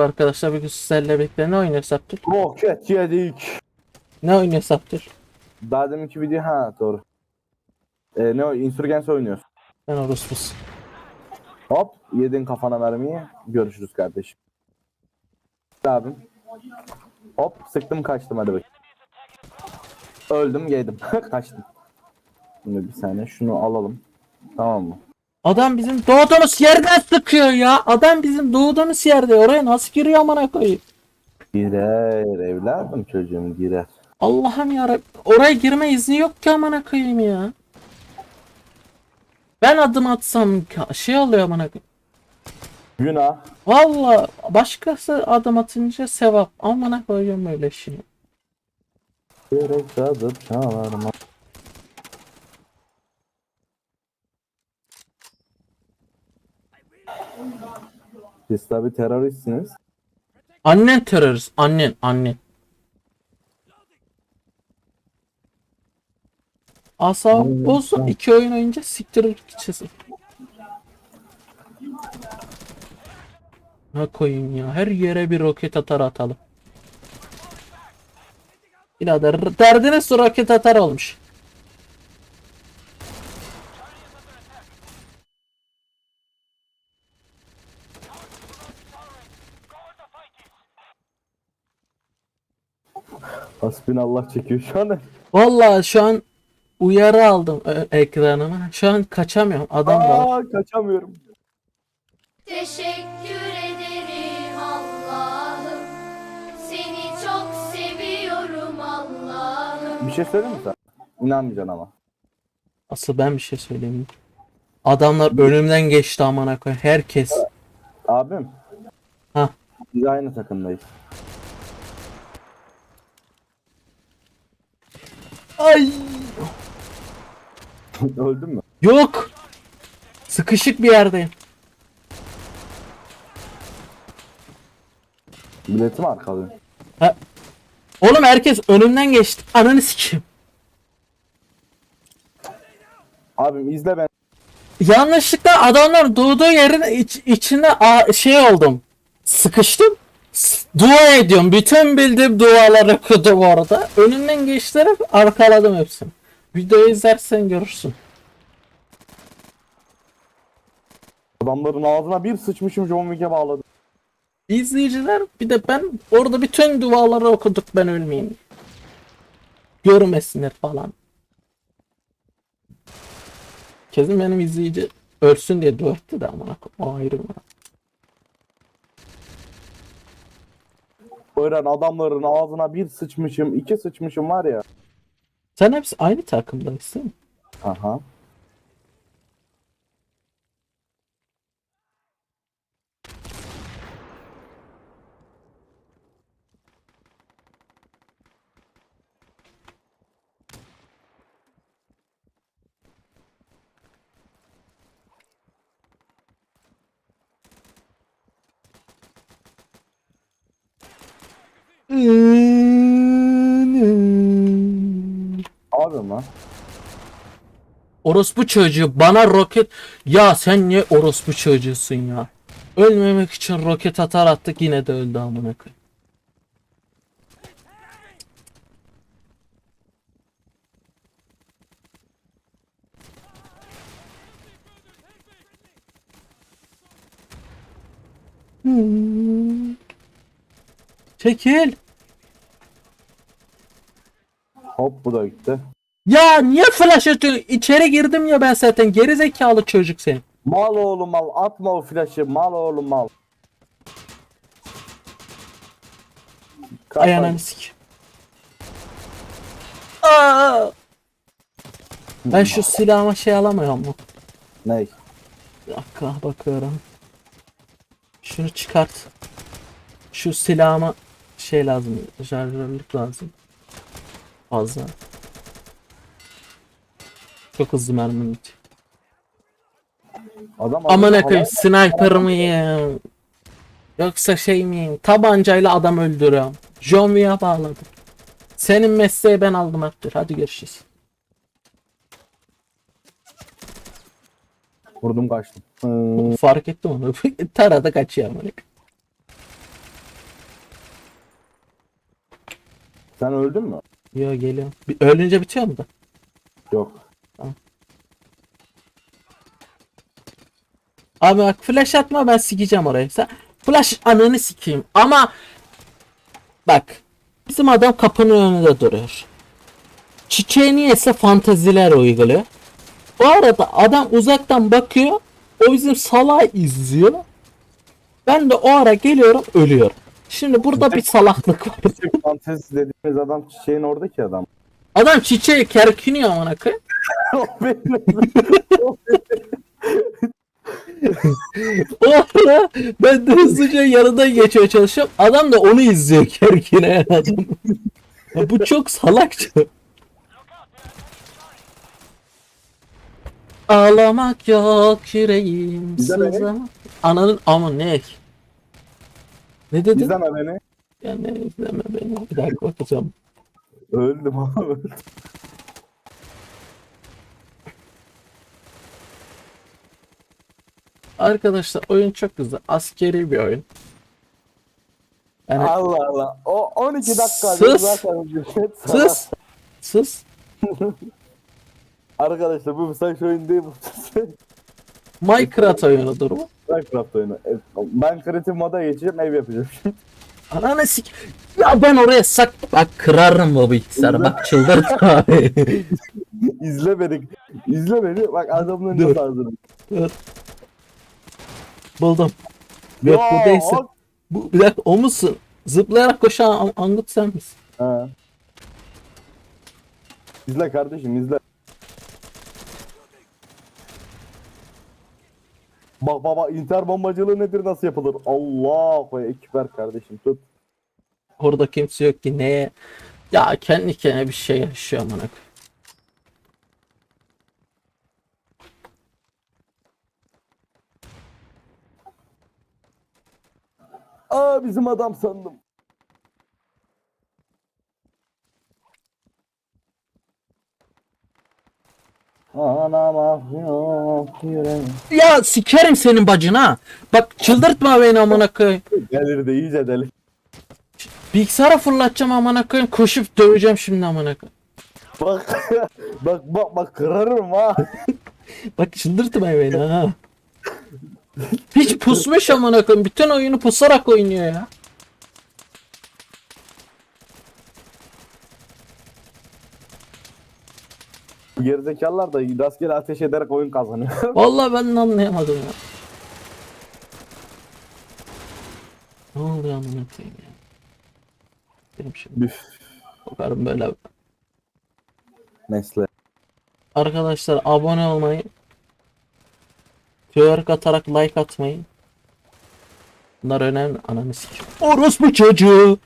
Merhaba arkadaşlar bugün sizlerle birlikte ne Abdül? Roket yedik. Ne Abdül? Daha deminki video ha doğru. Ee, ne o? Insurgents oynuyoruz. Ben orospus. Hop yedin kafana mermiyi. Görüşürüz kardeşim. Abim. Hop sıktım kaçtım hadi bak. Öldüm yedim. kaçtım. Şimdi bir saniye şunu alalım. Tamam mı? Adam bizim doğduğumuz yerden sıkıyor ya. Adam bizim doğduğumuz yerde. Oraya nasıl giriyor amına koyayım? Girer evladım çocuğum girer. Allah'ım ya Oraya girme izni yok ki amına koyayım ya. Ben adım atsam şey oluyor amına koyayım. Günah. Valla başkası adım atınca sevap. Amına koyuyorum öyle şey. Yürek yazıp çalarma. Siz tabi teröristsiniz. Annen terörist. Annen. Annen. Asabım bozsun. iki oyun oyunca siktirir gideceğiz. Ne koyayım ya. Her yere bir roket atar atalım. Birader derdiniz roket atar olmuş. Hasbinallah çekiyor şu an. Vallahi şu an uyarı aldım e, ekranıma. Şu an kaçamıyorum. Adam var. Aa, kaçamıyorum. Teşekkür ederim Allah'ım. Seni çok seviyorum Allah'ım. Bir şey söyleyeyim mi sen? İnanmayacaksın ama. Asıl ben bir şey söyleyeyim. Adamlar önümden geçti amına koy. Herkes. Abim. Hah. Biz aynı takımdayız. Ay. Öldün mü? Yok. Sıkışık bir yerdeyim. Biletimi arkalıyor. Oğlum herkes önümden geçti. Ananı sikeyim. Abim izle ben. Yanlışlıkla adamlar doğduğu yerin iç- içine a- şey oldum. Sıkıştım. Dua ediyorum. Bütün bildiğim duaları okudum orada. Önünden geçtirip arkaladım hepsini. Videoyu izlersen görürsün. Adamların ağzına bir sıçmışım John Wick'e bağladım. İzleyiciler bir de ben orada bütün duaları okuduk ben ölmeyeyim. Görmesinler falan. Kesin benim izleyici ölsün diye dua etti de amına. O ayrı mı? Öğren adamların ağzına bir sıçmışım, iki sıçmışım var ya. Sen hepsi aynı takımdaysın. Aha. Abim lan. Orospu çocuğu bana roket ya sen niye orospu çocuğusun ya? Ölmemek için roket atar attık yine de öldü amına koyayım. Hmm. Çekil. Hop bu da gitti. Ya niye flash atıyorsun? İçeri girdim ya ben zaten. Geri zekalı çocuk senin. Mal oğlum mal atma o flaşı mal oğlum mal. Kaç Ay ananı. Aa! Ben şu silahıma şey alamıyorum mu? Ney? Bir dakika bakıyorum. Şunu çıkart. Şu silahıma şey lazım. Şarjörlük lazım fazla. Çok hızlı mermi gitti. Adam Aman efendim sniper miyim? Yoksa şey miyim? Tabancayla adam öldürüyorum. John Wick'e bağladım. Senin mesleği ben aldım Abdül. Hadi görüşürüz. Vurdum kaçtım. Hmm. Fark ettim onu. Tarada kaçıyor amına. Sen öldün mü? Yo geliyorum. Bir, ölünce bitiyor mu da? Yok. Abi bak flash atma ben sikeceğim orayı. Sen flash ananı sikeyim. Ama bak bizim adam kapının önünde duruyor. Çiçeği niyeyse fantaziler uyguluyor. Bu arada adam uzaktan bakıyor. O bizim salağı izliyor. Ben de o ara geliyorum ölüyorum. Şimdi burada bir salaklık var. Çiçek fantezisi dediğimiz adam çiçeğin oradaki adam. Adam çiçeği kerkiniyor amına koyayım. O benim. O ara ben de hızlıca yanından geçmeye çalışıyorum. Adam da onu izliyor kerkine adam. Ya bu çok salakça. Ağlamak yok yüreğim Güzel sızlamak. Ananın ama ne? Ne dedin? İzleme beni. Ya ne izleme beni. Bir dakika bakacağım. Öldüm abi öldüm. Arkadaşlar oyun çok güzel. Askeri bir oyun. Yani Allah Allah. O 12 dakika Sus. zaten bir şey sus. Sus. Arkadaşlar bu mesaj oyun değil bu. Minecraft oyunudur bu. Minecraft oyunu. Ben kreatif moda geçeceğim ev yapacağım. Ananı sik. Ya ben oraya sak. Bak kırarım bu bilgisayarı. Bak çıldırt abi. İzle beni. İzle beni. Bak adamın Dur. önünde hazırım. Dur. Buldum. Yok bu değilsin. Bu, bir dakika o musun? Zıplayarak koşan An- Angut sen misin? Ha. İzle kardeşim izle. Bak baba inter bombacılığı nedir nasıl yapılır? Allah ekber kardeşim tut. Orada kimse yok ki neye? Ya kendi kendine bir şey yaşıyor amına. Aa bizim adam sandım. Anam ah yok yüreğim. Ya sikerim senin bacına. Bak çıldırtma beni amına koyayım. Delirdi iyice deli. Bilgisayara fırlatacağım amına koyayım. Koşup döveceğim şimdi amına koyayım. Bak bak bak bak kırarım ha. Bak çıldırtma beni ha. Hiç pusmuş amına koyayım. Bütün oyunu pusarak oynuyor ya. Gerizekalılar da rastgele ateş ederek oyun kazanıyor. Vallahi ben de anlayamadım ya. Ne oluyor amına koyayım ya? Benim şimdi Üf. bakarım böyle. Nesle. Arkadaşlar abone olmayı, twerk atarak like atmayı. Bunlar önemli. Ananı sikim. Orospu çocuğu.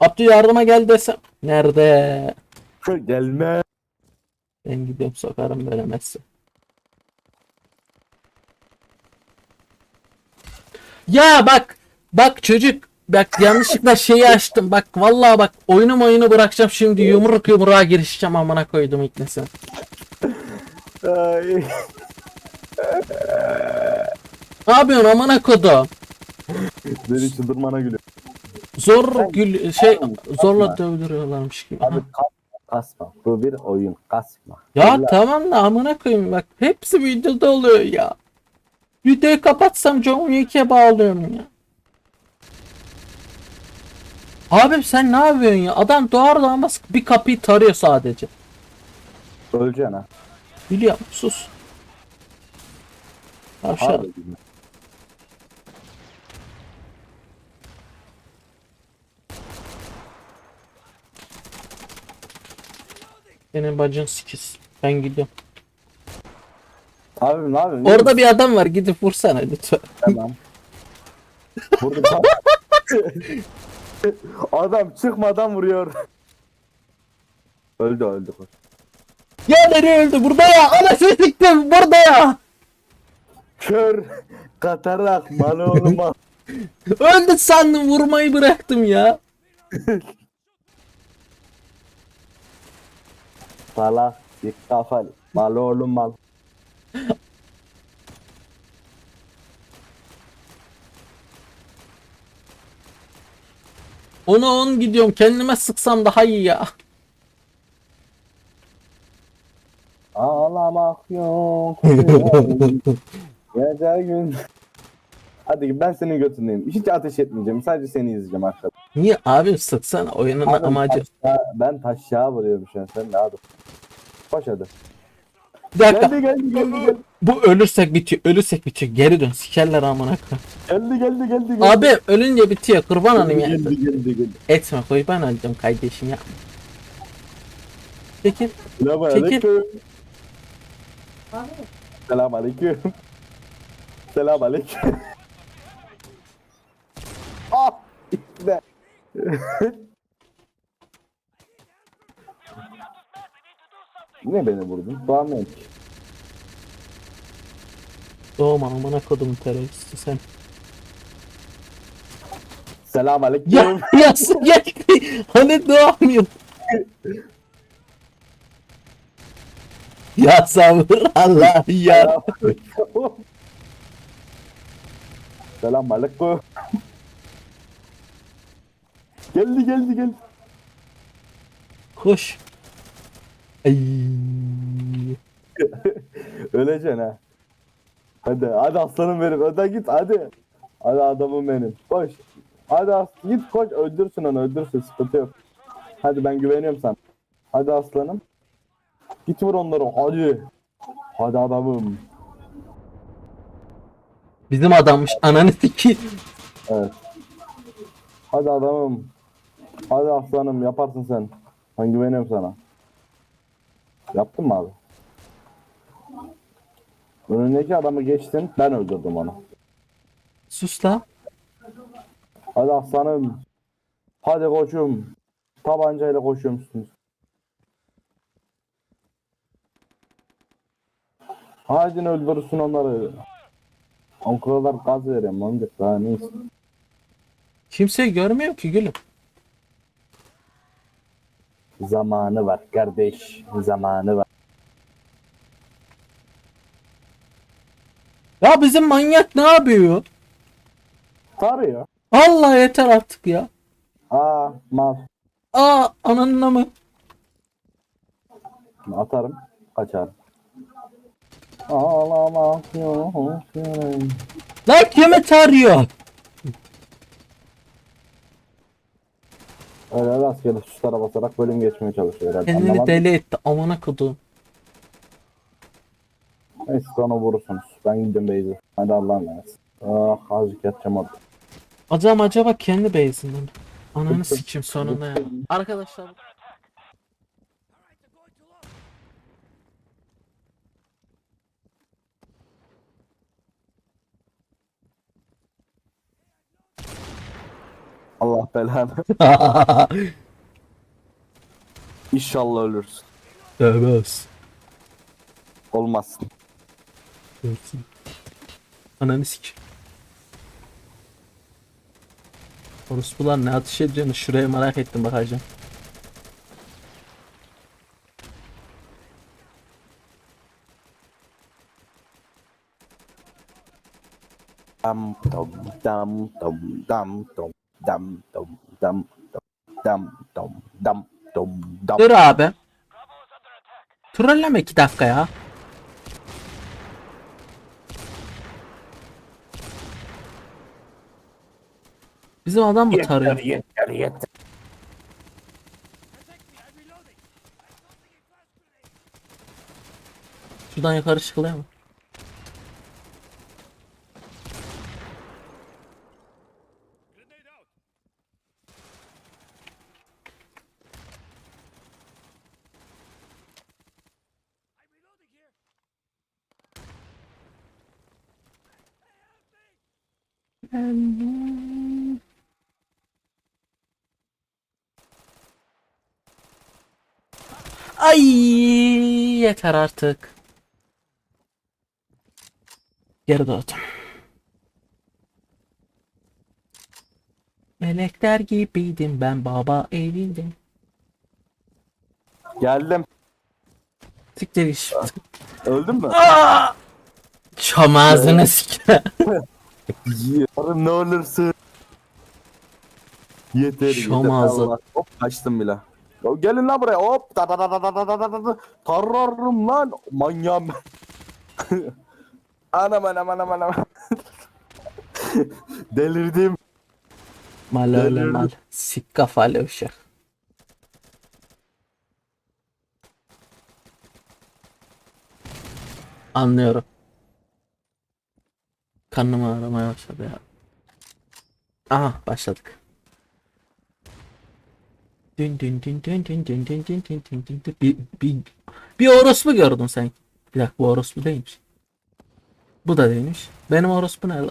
Abdü yardıma gel desem. Nerede? Gelme. Ben gidiyorum sokarım böyle mesle. Ya bak bak çocuk bak yanlışlıkla şeyi açtım bak vallahi bak oyunu oyunu bırakacağım şimdi yumruk yumruğa girişeceğim amına koydum iknesine. Ay. Ne yapıyorsun amına kodum? Beni çıldırmana gülüyor. Zor gül şey zorla dövdürüyorlarmış gibi. Abi kasma, kasma. Bu bir oyun. Kasma. Ya Allah- tamam da amına koyayım bak hepsi videoda oluyor ya. Videoyu kapatsam John Wick'e bağlıyorum ya. Abim sen ne yapıyorsun ya? Adam doğar doğmaz bir kapıyı tarıyor sadece. Öleceksin ha. Biliyorum sus. Tavşan. Harbi. Senin bacın sikiz. Ben gidiyorum. Abi ne yapıyorsun? Orada bir adam var gidip vursana lütfen. Tamam. Adam çıkmadan vuruyor. Öldü öldü. Ya nereye öldü? Burada ya. Anasını siktim. Burada ya. Kör, katarak, mal olma. Öldü sandım. Vurmayı bıraktım ya. Salak, dik kafalı, mal oğlum mal. Onu on gidiyorum kendime sıksam daha iyi ya. Ağlamak yok. Gece gün. Hadi ben senin götündeyim. Hiç ateş etmeyeceğim. Sadece seni izleyeceğim arkadaşlar. Niye abim sıksana oyunun amacı. taşağı- ben taşağı vuruyorum şu an. Sen de hadi. Hadi. Bir dakika Geldi geldi geldi geldi. bu ölürsek bitiyor ölürsek bitiyor geri dön sikerler amına koyayım. Geldi geldi geldi. geldi. Abi ölünce bitiyor kurban olayım ya. Geldi geldi geldi. Etme kurban olayım kardeşim ya. Çekil. aleyküm. Selam aleyküm. Selam aleyküm. ah! İşte. Yine beni vurdun. Ki. doğma amına kodum teröristi sen. Selam aleyküm. Ya yası geldi. Hani doğamıyor. ya sabır Allah ya. Selam aleyküm. geldi geldi geldi. Koş. Ay. Öleceksin ha. Hadi hadi aslanım benim. Hadi git hadi. Hadi adamım benim. Koş. Hadi as git koş öldürsün onu öldürsün sıkıntı yok. Hadi ben güveniyorum sana. Hadi aslanım. Git vur onları hadi. Hadi adamım. Bizim adammış ananı sikeyim. Evet. Hadi adamım. Hadi aslanım yaparsın sen. Ben güveniyorum sana. Yaptın mı abi? Önündeki adamı geçtin ben öldürdüm onu. Sus la. Hadi aslanım. Hadi koçum. Tabancayla koşuyormuşsunuz. Hadi öldürürsün onları. O kadar gaz veriyorum lan daha ne istiyorsun? Kimseyi görmüyor ki gülüm. Zamanı var kardeş. Zamanı var. Ya bizim manyak ne yapıyor? Tarıyor. Allah yeter artık ya. Aa mal. Aa ananına mı? Atarım. Kaçarım. Ağlamak yok. Lan kimi tarıyor? Öyle rastgele tuşlara basarak bölüm geçmeye çalışıyor herhalde. Kendini Anlamadım. deli etti amına kodum. Neyse sonra vurursunuz. Ben gidiyorum Beyzi. Hadi Allah'a emanet. Ah azıcık yatacağım orada. Acaba acaba kendi base'inden. Ananı sikim sonunda ya. Arkadaşlar Allah belanı. İnşallah ölürsün. Tövbes. Olmazsın. Ölsün. Ananı sik. Orospular ne ateş ediyorsun? Şuraya merak ettim bakacağım. Dam dam dam dam dam dam dam dam dam dam dam dam dam. Dur abi. Trolleme 2 dakika ya. Bizim adam mı tarıyor? Yeter yeter yeter. Şuradan yukarı çıkılıyor mu? Ay yeter artık. Geri döndüm. Melekler gibiydim ben baba eviydim. Geldim. Siktir iş. Öldün mü? Çam ağzını sike. Yarın ne olursun? Yeter Şam yeter. ağzı. Allah. Hop kaçtım bile. Ya Gelin lan buraya hop. Da da da da da da da da da. Tararım lan. Manyağım ben. anam anam anam anam. Delirdim. Mal öyle Delirdim. mal. Sik kafalı uşak. Anlıyorum. Karnım ağrımaya başladı ya. Aha başladık. Dün dün dün dün dün dün dün dün dün dün dün dün. Bir, bir, bir orospu gördün sen. Bir dakika bu orospu değilmiş. Bu da değilmiş. Benim orospu nerede?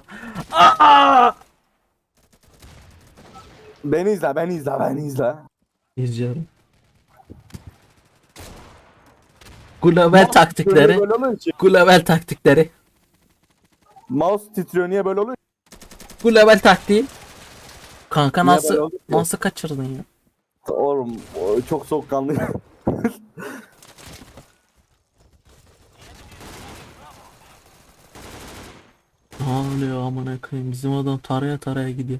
Aa! Beni izle beni izle beni izle. İzliyorum. Global taktikleri. Global taktikleri. Mouse titriyor niye böyle oluyor? Global taktiği. Kanka Niye nasıl böyle oldu ki? nasıl kaçırdın ya? Oğlum o çok soğukkanlı. Ne oluyor amına koyayım bizim adam taraya taraya gidiyor.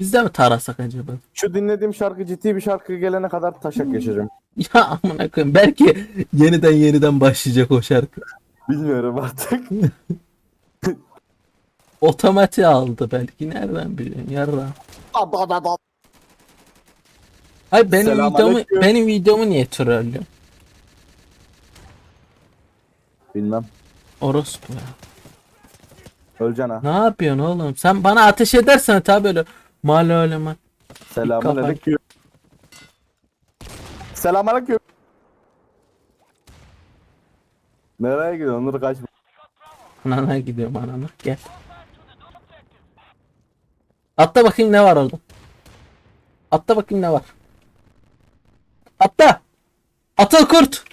Biz de mi tarasak acaba? Şu dinlediğim şarkı ciddi bir şarkı gelene kadar taşak geçeceğim. Ya amına koyayım belki yeniden yeniden başlayacak o şarkı. Bilmiyorum artık. Otomatiğe aldı belki nereden biliyorsun yarra. Hayır benim videomu benim videomu niye trollüyor? Bilmem. Orospu ya. Öleceksin ha. Ne yapıyorsun oğlum? Sen bana ateş edersen tabi böyle mal öyle mal. Selamun aleyküm. Selamun aleyküm. Nereye gidiyorsun? Nur kaçma. Anana gidiyorum anana. Gel. Atla bakayım ne var orada. Atla bakayım ne var. Atla. Atıl kurt.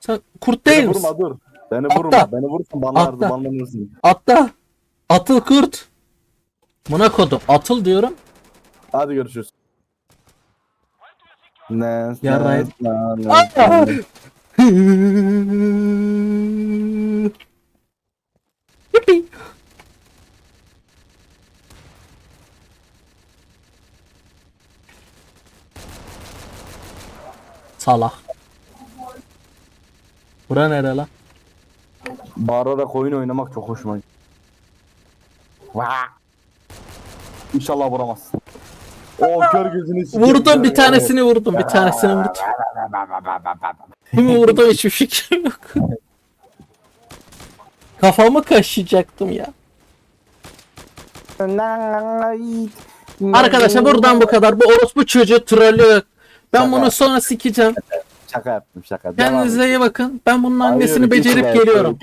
Sen kurt değil Beni misin? vurma dur. Beni Atla. vurma. Beni vursun banlar, Atla. banlanırsın. Atla. Atıl kurt. Buna kodum. Atıl diyorum. Hadi görüşürüz. Ne? Yarrayı- ne- ne- Aa! ne- Yuppi. Salak. Bura nere lan? Bağırarak oyun oynamak çok hoşuma gidiyor. Vaa! İnşallah vuramazsın. O kör gözünü sikeyim. Vurdum bir tanesini vurdum. Bir tanesini vurdum. Kimi vurdum hiçbir fikrim yok. Kafamı kaşıyacaktım ya. Arkadaşlar buradan bu kadar. Bu orospu çocuğu trollüyor. Ben Şaka. bunu sonra sikeceğim. Şaka yaptım şaka. Devam Kendinize iyi bakın. Ben bunun annesini git becerip be, geliyorum.